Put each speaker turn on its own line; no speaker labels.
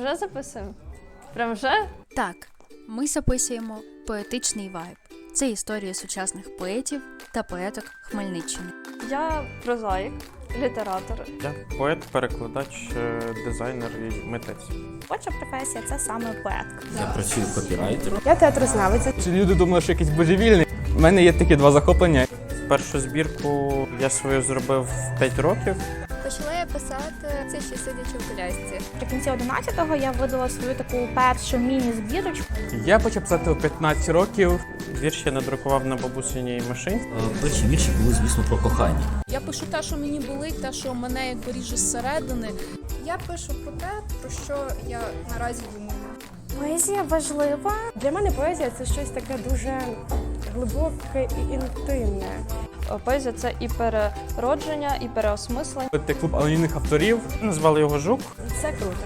вже записуємо? Прям вже?
Так, ми записуємо поетичний вайб. Це історії сучасних поетів та поеток Хмельниччини.
Я прозаїк, літератор.
Я поет, перекладач, е, дизайнер і митець.
Робоча професія це саме поетка.
Я працюю копірайтером.
Я театрознавиця.
Чи люди думали, що якийсь божевільний? У мене є такі два захоплення.
Першу збірку я свою зробив в 5 років.
Почала я писати це ще сидячи в колясці.
Наприкінці 11-го я видала свою таку першу міні-збірочку.
Я почав писати у 15 років.
Вірш я надрукував на бабусиній машинці.
Е, Перші вірші були, звісно, про кохання.
Я пишу те, що мені болить, те, що мене якби ріже зсередини.
Я пишу про те, про що я наразі думаю.
Поезія важлива.
Для мене поезія це щось таке дуже глибоке і інтимне.
Поезія це і переродження, і переосмислення.
Це клуб анонімних авторів.
Назвали його Жук.
Це круто.